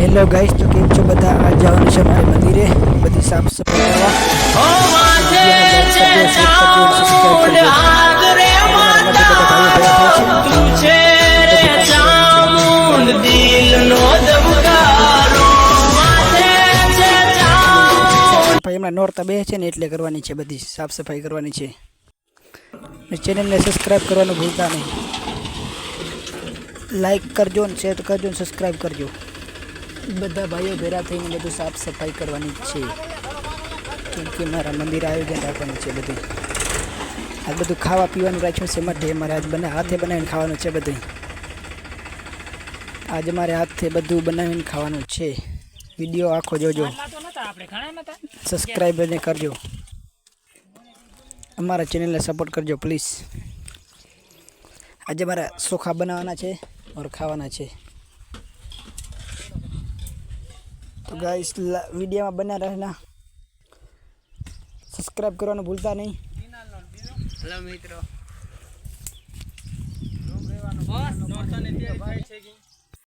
Hello guys તો કેમ છો બધા આજ જવાનું છે મારે મંદિરે બધી સાફ સફાઈ કરવા સફાઈ હમણાં નોરતા બે છે ને એટલે કરવાની છે બધી સાફ સફાઈ કરવાની છે ને ચેનલને સબસ્ક્રાઈબ કરવાનું ભૂલતા નહીં લાઈક કરજો ને શેર કરજો ને સબસ્ક્રાઈબ કરજો બધા ભાઈઓ ભેરા થઈને બધું સાફ સફાઈ કરવાની છે. કેમ કે મારા મંદિર આયોજન રાખવાનું છે બધું. આ બધું ખાવા પીવાનું રાખ્યું છે માટે મારે આજ બને હાથે બનાવીને ખાવાનું છે બધું. આજે મારે હાથે બધું બનાવીને ખાવાનું છે. વીડિયો આખો જોજો. સબસ્ક્રાઈબ ને કરજો. અમારા ચેનલને સપોર્ટ કરજો પ્લીઝ આજે મારા સોખા બનાવવાના છે, ઓર ખાવાના છે. તો ગાઈસ વિડીયોમાં બના રહેના. સબસ્ક્રાઈબ કરવાનું ભૂલતા નહીં. હેલો મિત્રો.